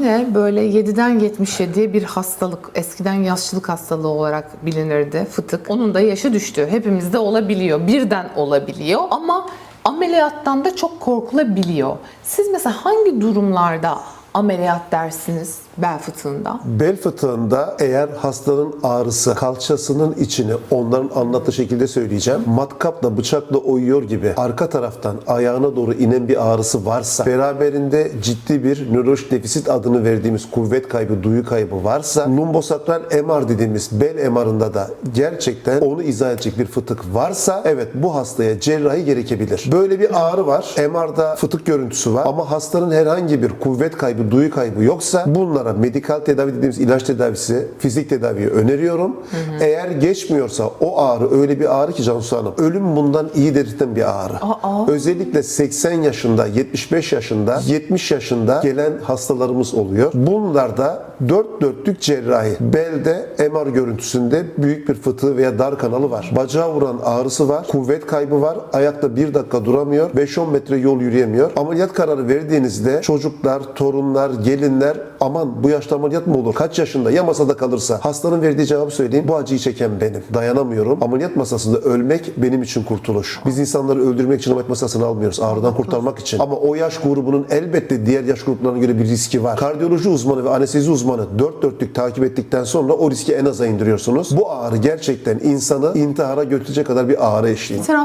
yine böyle 7'den 77'ye bir hastalık. Eskiden yaşlılık hastalığı olarak bilinirdi fıtık. Onun da yaşı düştü. Hepimizde olabiliyor. Birden olabiliyor ama ameliyattan da çok korkulabiliyor. Siz mesela hangi durumlarda ameliyat dersiniz bel fıtığında? Bel fıtığında eğer hastanın ağrısı kalçasının içini onların anlattığı şekilde söyleyeceğim. Matkapla bıçakla oyuyor gibi arka taraftan ayağına doğru inen bir ağrısı varsa beraberinde ciddi bir nörolojik defisit adını verdiğimiz kuvvet kaybı, duyu kaybı varsa lumbosakral MR dediğimiz bel MR'ında da gerçekten onu izah edecek bir fıtık varsa evet bu hastaya cerrahi gerekebilir. Böyle bir ağrı var. MR'da fıtık görüntüsü var ama hastanın herhangi bir kuvvet kaybı, duyu kaybı yoksa bunlara medikal tedavi dediğimiz ilaç tedavisi, fizik tedaviyi öneriyorum. Eğer geçmiyorsa o ağrı öyle bir ağrı ki Cansu Hanım, ölüm bundan iyi dedirten bir ağrı. Aa. Özellikle 80 yaşında, 75 yaşında, 70 yaşında gelen hastalarımız oluyor. Bunlarda dört dörtlük cerrahi. Belde MR görüntüsünde büyük bir fıtığı veya dar kanalı var. Bacağı vuran ağrısı var. Kuvvet kaybı var. Ayakta bir dakika duramıyor. 5-10 metre yol yürüyemiyor. Ameliyat kararı verdiğinizde çocuklar, torunlar, gelinler aman bu yaşta ameliyat mı olur? Kaç yaşında? Ya masada kalırsa? Hastanın verdiği cevabı söyleyeyim. Bu acıyı çeken benim. Dayanamıyorum. Ameliyat masasında ölmek benim için kurtuluş. Biz insanları öldürmek için ameliyat masasına almıyoruz. Ağrıdan kurtarmak için. Ama o yaş grubunun elbette diğer yaş gruplarına göre bir riski var. Kardiyoloji uzmanı ve anestezi uzmanı dört dörtlük takip ettikten sonra o riski en aza indiriyorsunuz. Bu ağrı gerçekten insanı intihara götürecek kadar bir ağrı eşliğinde. Taraf